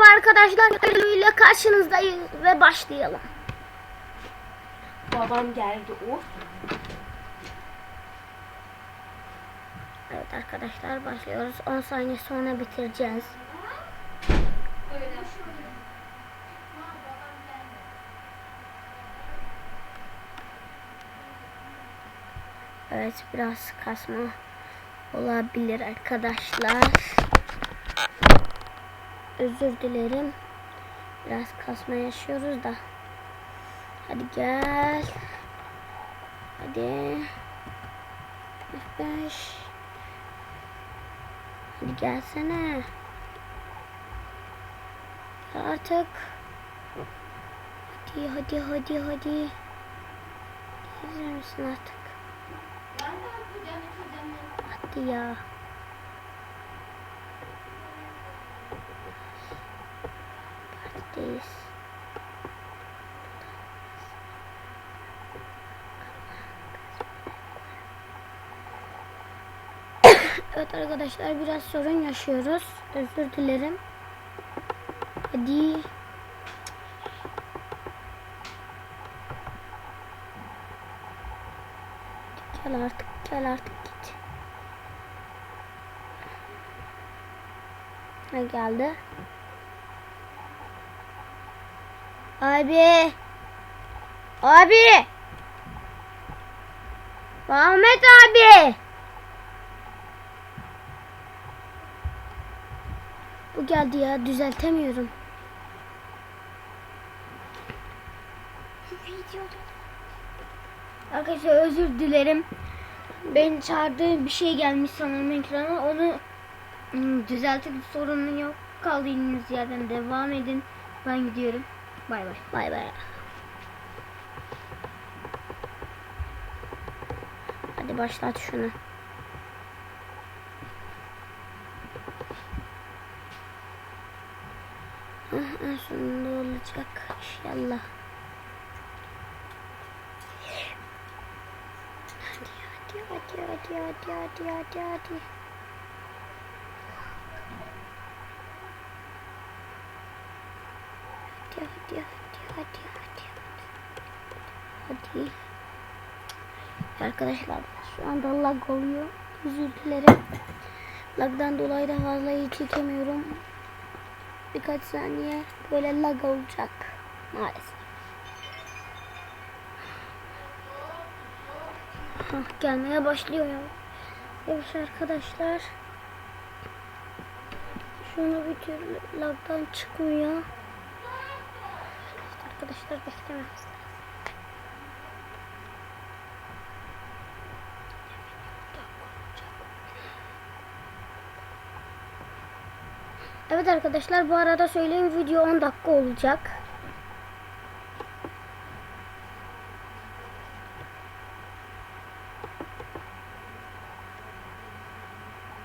Merhaba arkadaşlar, ile karşınızdayız ve başlayalım. Babam geldi o. Evet arkadaşlar başlıyoruz. 10 saniye sonra bitireceğiz. Evet biraz kasma olabilir arkadaşlar. Özür dilerim. Biraz kasma yaşıyoruz da. Hadi gel. Hadi. F5. Hadi gelsene. Gel artık. Hadi hadi hadi hadi. Gelir misin artık? Hadi ya. Partideyiz. Evet arkadaşlar biraz sorun yaşıyoruz. Özür dilerim. Hadi. Gel artık gel artık git. Ne geldi? Abi. Abi. Ahmet abi. Bu geldi ya düzeltemiyorum. Arkadaşlar özür dilerim. Ben çağırdığı bir şey gelmiş sanırım ekrana. Onu hmm, düzeltip sorunun yok. Kaldığınız yerden devam edin. Ben gidiyorum. Bay bay. Bay bay. Hadi başlat şunu. Ah, en sonunda olacak inşallah. Hadi hadi hadi hadi hadi hadi hadi hadi. Hadi hadi hadi hadi hadi. Arkadaşlar şu anda lag oluyor. Özür dilerim. Lagdan dolayı da fazla iyi çekemiyorum birkaç saniye böyle lag olacak maalesef. Hah, gelmeye başlıyor ya. Evet arkadaşlar. Şunu bir türlü lagdan çıkmıyor. Arkadaşlar beklememiz. Evet arkadaşlar bu arada söyleyeyim video 10 dakika olacak.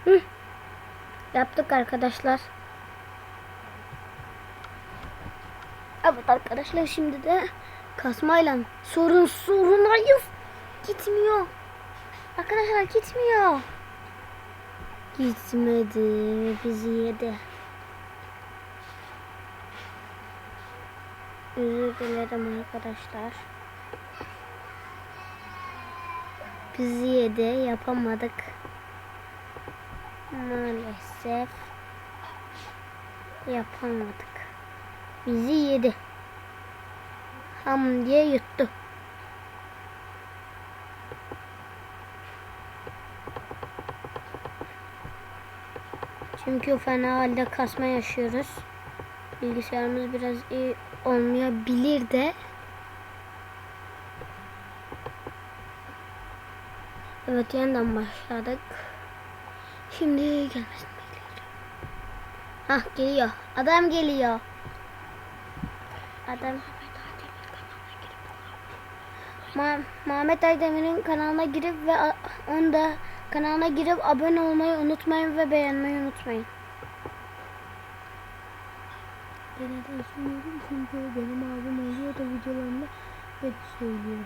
Hı. Yaptık arkadaşlar. Evet arkadaşlar şimdi de kasmayla sorun sorunayız. Gitmiyor. Arkadaşlar gitmiyor. Gitmedi. Bizi yedi. Özür dilerim arkadaşlar. Bizi yedi yapamadık. Maalesef yapamadık. Bizi yedi. Ham diye yuttu. Çünkü fena halde kasma yaşıyoruz. Bilgisayarımız biraz iyi olmayabilir de. Evet yeniden başladık. Şimdi gelmesini bekliyorum. Hah geliyor. Adam geliyor. Adam Ma Mehmet Aydemir'in kanalına girip ve onda kanalına girip abone olmayı unutmayın ve beğenmeyi unutmayın. Genelde düşünüyorum çünkü benim abim oluyor da videolarında hep söylüyor.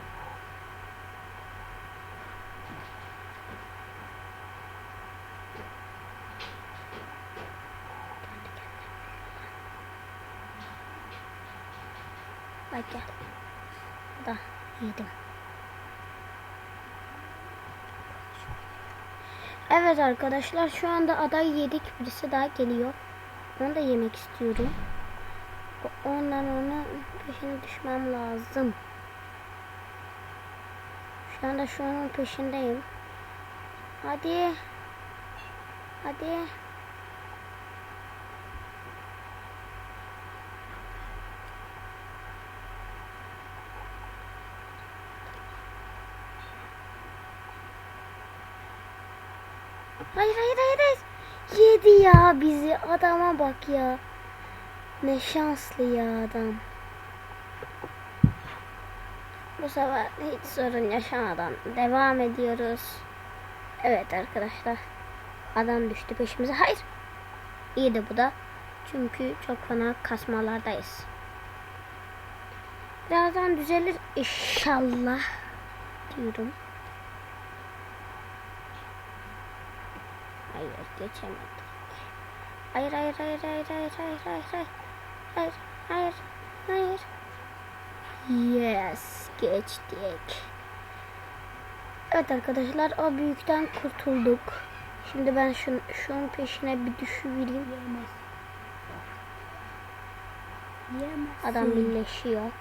Hadi. Da yedim. Evet arkadaşlar şu anda aday yedik. Birisi daha geliyor. Onu da yemek istiyorum. Ondan ona peşine düşmem lazım. Şu anda şunun peşindeyim. Hadi. Hadi. Hayır hayır hayır hayır. Yedi ya bizi. Adama bak ya. Ne şanslı ya adam. Bu sefer hiç sorun yaşamadan devam ediyoruz. Evet arkadaşlar. Adam düştü peşimize. Hayır. İyi de bu da. Çünkü çok fena kasmalardayız. Birazdan düzelir inşallah diyorum. Hayır geçemedik. Hayır hayır hayır hayır hayır hayır hayır hayır hayır hayır hayır. Yes geçtik. Evet arkadaşlar o büyükten kurtulduk. Şimdi ben şun, şunun peşine bir düşüvereyim. Adam birleşiyor.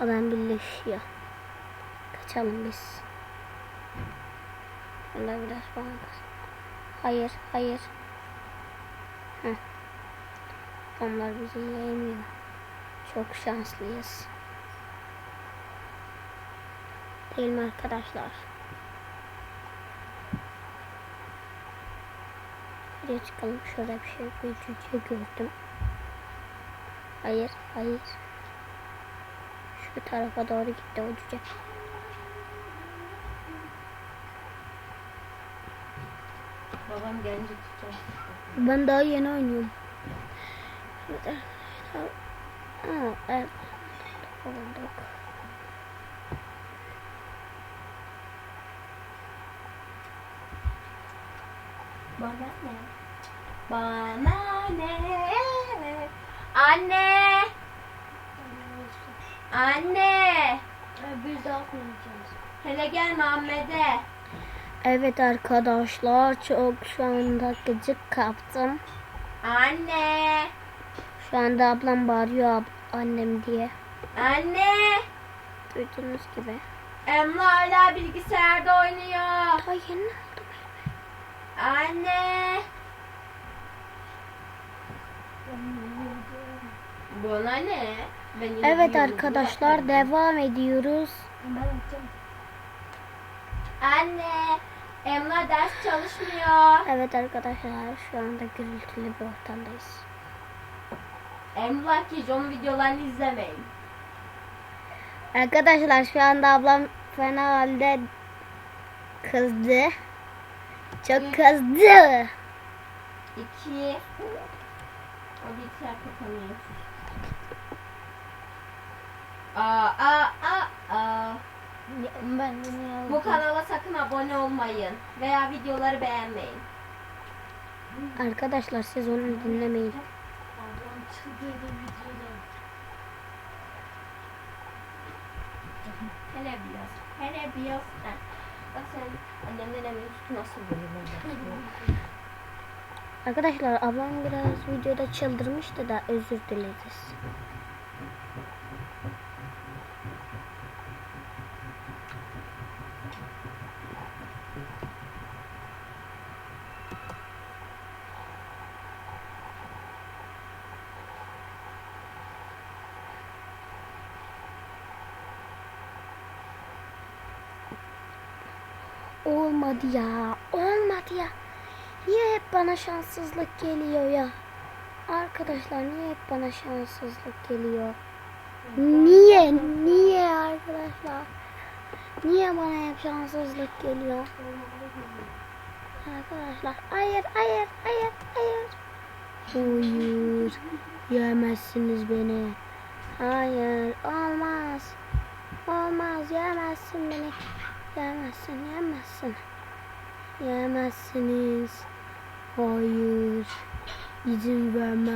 Adam birleşiyor. Kaçalım biz. Şöyle biraz bana. Hayır, hayır. Heh. Onlar bizi yemiyor. Çok şanslıyız. Değil mi arkadaşlar? Buraya çıkalım. Şurada bir şey bir cüce gördüm. Hayır, hayır. Şu tarafa doğru gitti o cüce. Babam gelince tutacak. Ben daha yeni oynuyorum. Aa, evet. Bulduk. Bana ne? Bana ne? Anne! Anne! Bir daha oynayacağız. Hele gel Muhammed'e. Evet arkadaşlar çok şu anda gıcık kaptım. Anne! Şu anda ablam bağırıyor ab- annem diye. Anne! Duydunuz gibi. Emre hala bilgisayarda oynuyor. Daha yeni aldım. Anne! Bana ne? Ben Evet arkadaşlar devam ediyoruz. Anne! Emre ders çalışmıyor. Evet arkadaşlar şu anda gürültülü bir ortamdayız. Emrah Kic onun videolarını izlemeyin. Arkadaşlar şu anda ablam fena halde kızdı. Çok kızdı. İki. O bilgisayar kapanıyor. Aa, aa, aa, aa. Ben Bu kanala sakın abone olmayın veya videoları beğenmeyin. Arkadaşlar siz onu dinlemeyin. Hele biraz. Hele biraz. Bak sen annemden emin sütü nasıl buluyorsun? Arkadaşlar ablam biraz videoda çıldırmıştı da özür dileriz. Olmadı ya. Olmadı ya. Niye hep bana şanssızlık geliyor ya? Arkadaşlar niye hep bana şanssızlık geliyor? Niye? Niye arkadaşlar? Niye bana hep şanssızlık geliyor? Arkadaşlar hayır hayır hayır hayır. Hayır. Yemezsiniz beni. Hayır olmaz. Olmaz yemezsin beni. Yemezsin yemezsin. Yemezsiniz. Hayır. İzin vermem.